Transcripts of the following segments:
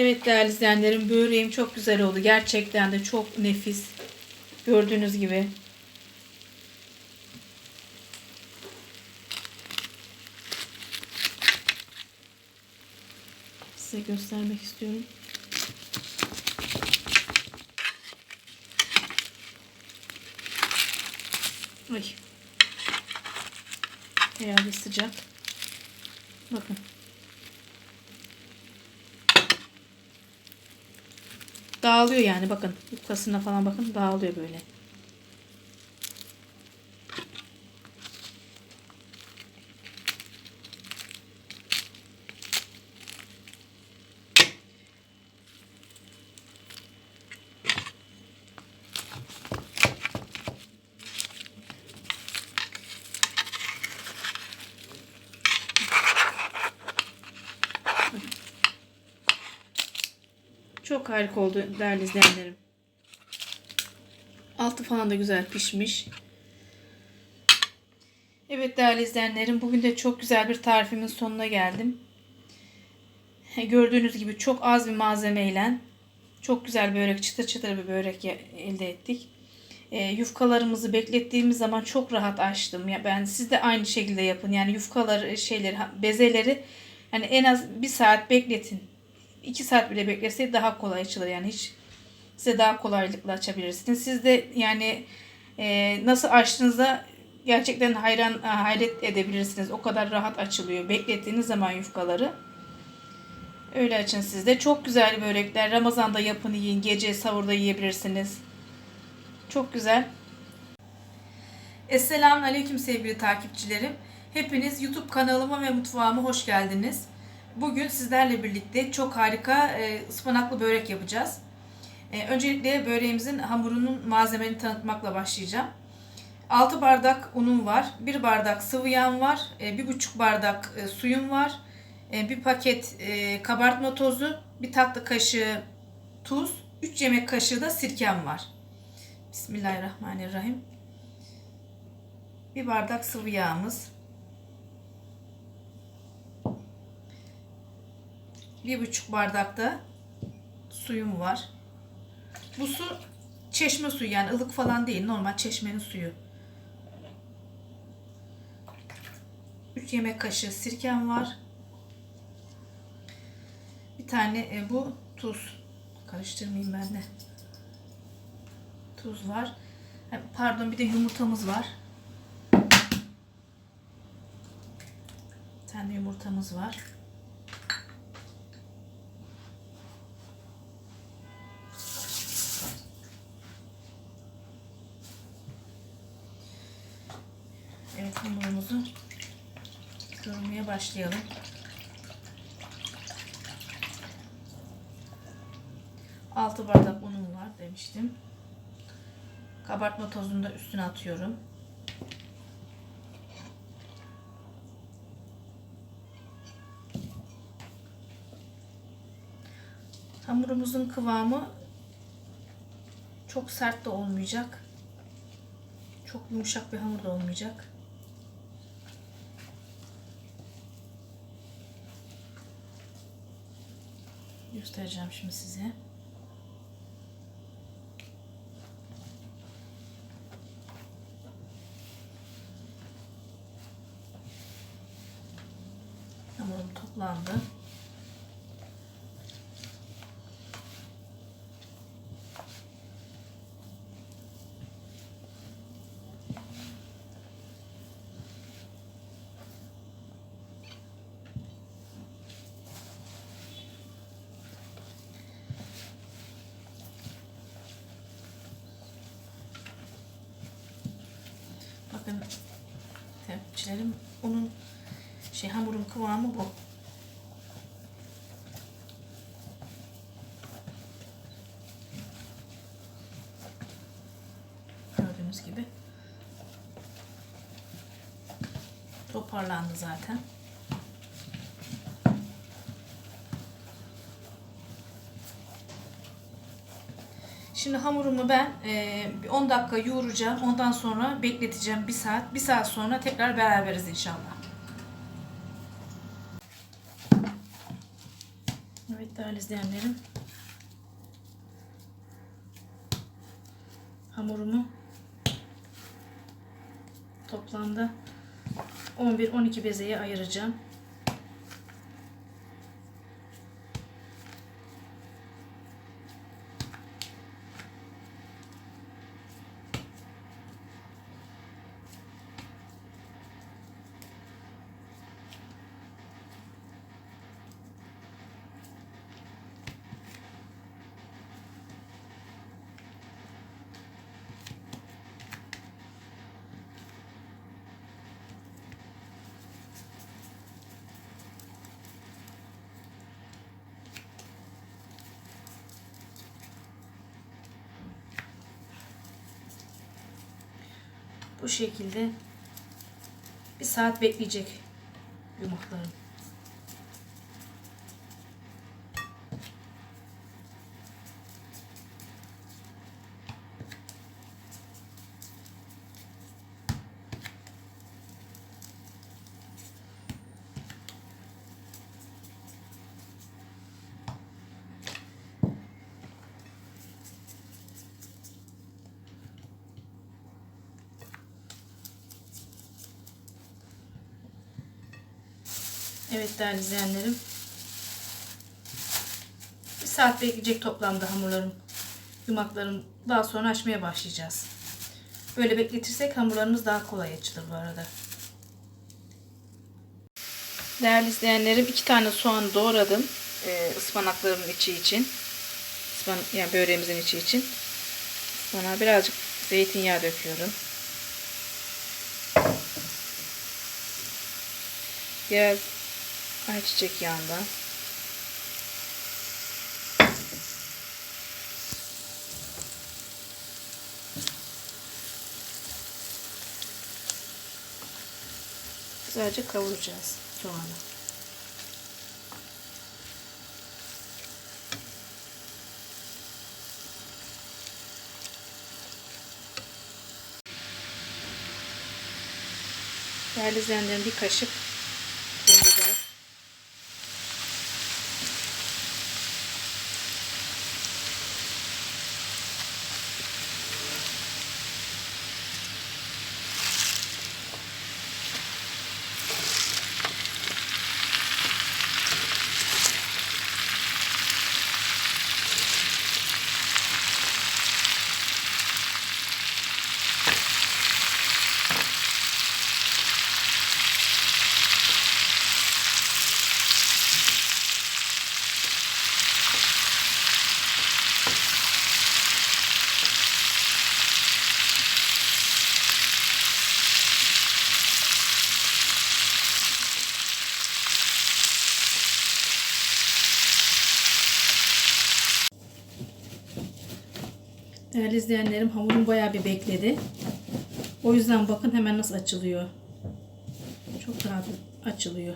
Evet değerli izleyenlerim böreğim çok güzel oldu. Gerçekten de çok nefis. Gördüğünüz gibi. Size göstermek istiyorum. Ay. Herhalde sıcak. Bakın. Dağılıyor yani bakın. Yufkasına falan bakın dağılıyor böyle. Çok harika oldu değerli izleyenlerim. Altı falan da güzel pişmiş. Evet değerli izleyenlerim bugün de çok güzel bir tarifimin sonuna geldim. Gördüğünüz gibi çok az bir malzemeyle çok güzel börek çıtır çıtır bir börek elde ettik. E, yufkalarımızı beklettiğimiz zaman çok rahat açtım. Ya ben siz de aynı şekilde yapın. Yani yufkaları şeyleri bezeleri yani en az bir saat bekletin. 2 saat bile beklese daha kolay açılır. Yani hiç size daha kolaylıkla açabilirsiniz. Siz de yani e, nasıl açtığınızda gerçekten hayran hayret edebilirsiniz. O kadar rahat açılıyor. Beklettiğiniz zaman yufkaları. Öyle açın siz de. Çok güzel börekler. Ramazan'da yapın yiyin. Gece sahurda yiyebilirsiniz. Çok güzel. Esselamun Aleyküm sevgili takipçilerim. Hepiniz YouTube kanalıma ve mutfağıma hoş geldiniz. Bugün sizlerle birlikte çok harika e, ıspanaklı börek yapacağız. E, öncelikle böreğimizin hamurunun malzemelerini tanıtmakla başlayacağım. 6 bardak unum var, 1 bardak sıvı yağım var, 1,5 bardak e, suyum var, 1 paket e, kabartma tozu, 1 tatlı kaşığı tuz, 3 yemek kaşığı da sirkem var. Bismillahirrahmanirrahim. 1 bardak sıvı yağımız, bir buçuk bardakta suyum var. Bu su çeşme suyu yani ılık falan değil normal çeşmenin suyu. 3 yemek kaşığı sirkem var. Bir tane e, bu tuz. Karıştırmayayım ben de. Tuz var. Pardon bir de yumurtamız var. Bir tane yumurtamız var. Evet hamurumuzu yoğurmaya başlayalım. Altı bardak unum var demiştim. Kabartma tozunu da üstüne atıyorum. Hamurumuzun kıvamı çok sert de olmayacak. Çok yumuşak bir hamur da olmayacak. Göstereceğim şimdi size. Hamurum toplandı. Bakın tepçilerim onun şey hamurun kıvamı bu. Gördüğünüz gibi toparlandı zaten. Şimdi hamurumu ben e, bir 10 dakika yoğuracağım. Ondan sonra bekleteceğim bir saat. Bir saat sonra tekrar beraberiz inşallah. Evet değerli izleyenlerim. Hamurumu toplamda 11-12 bezeye ayıracağım. Bu şekilde bir saat bekleyecek yumurtlarım. Evet değerli izleyenlerim. Bir saat bekleyecek toplamda hamurlarım, yumaklarım. Daha sonra açmaya başlayacağız. Böyle bekletirsek hamurlarımız daha kolay açılır bu arada. Değerli izleyenlerim iki tane soğan doğradım. Ee, ıspanaklarımın içi için. Ispan yani böreğimizin içi için. Sonra birazcık zeytinyağı döküyorum. Biraz ayçiçek yağından. Güzelce kavuracağız soğanı. Değerli izleyenlerim bir kaşık Değerli izleyenlerim hamurum bayağı bir bekledi. O yüzden bakın hemen nasıl açılıyor. Çok rahat açılıyor.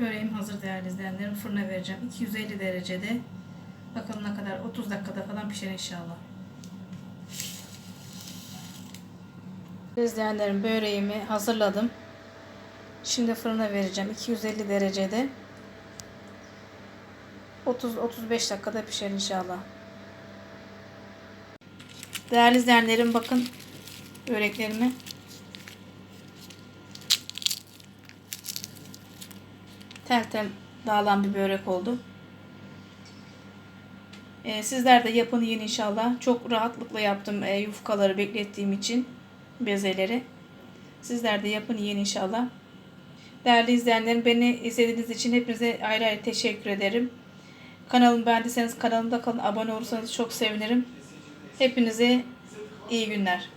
Böreğim hazır değerli izleyenlerim. Fırına vereceğim. 250 derecede. Bakalım ne kadar 30 dakikada falan pişer inşallah. İzleyenlerim böreğimi hazırladım. Şimdi fırına vereceğim. 250 derecede. 30-35 dakikada pişer inşallah. Değerli izleyenlerim bakın böreklerimi. Tel tel dağılan bir börek oldu. Ee, sizler de yapın yiyin inşallah. Çok rahatlıkla yaptım e, yufkaları beklettiğim için bezeleri. Sizler de yapın yiyin inşallah. Değerli izleyenlerim beni izlediğiniz için hepinize ayrı ayrı teşekkür ederim. Kanalımı beğendiyseniz kanalımda kalın abone olursanız çok sevinirim. Hepinize iyi günler.